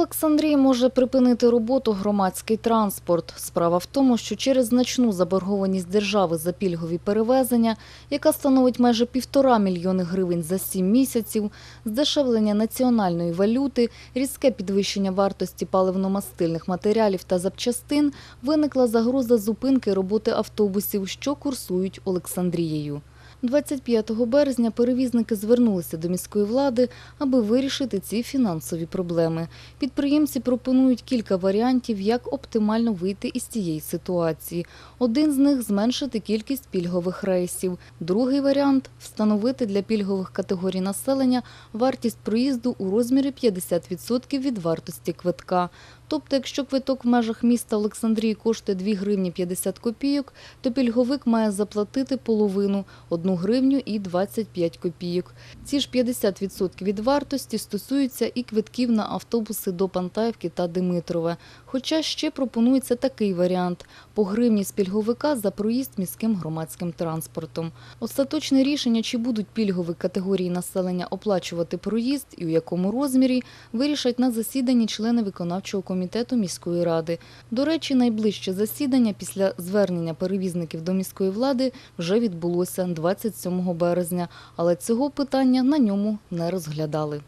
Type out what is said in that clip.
Олександрії може припинити роботу громадський транспорт. Справа в тому, що через значну заборгованість держави за пільгові перевезення, яка становить майже півтора мільйони гривень за сім місяців, здешевлення національної валюти, різке підвищення вартості паливно-мастильних матеріалів та запчастин, виникла загроза зупинки роботи автобусів, що курсують Олександрією. 25 березня перевізники звернулися до міської влади, аби вирішити ці фінансові проблеми. Підприємці пропонують кілька варіантів, як оптимально вийти із цієї ситуації. Один з них зменшити кількість пільгових рейсів. Другий варіант встановити для пільгових категорій населення вартість проїзду у розмірі 50% від вартості квитка. Тобто, якщо квиток в межах міста Олександрії коштує 2 гривні 50 копійок, то пільговик має заплатити половину – 1 гривню і 25 копійок. Ці ж 50% від вартості стосуються і квитків на автобуси до Пантаївки та Димитрове. Хоча ще пропонується такий варіант – по гривні з пільговика за проїзд міським громадським транспортом. Остаточне рішення, чи будуть пільгові категорії населення оплачувати проїзд і у якому розмірі, вирішать на засіданні члени виконавчого комітету міської ради. До речі, найближче засідання після звернення перевізників до міської влади вже відбулося 27 березня, але цього питання на ньому не розглядали.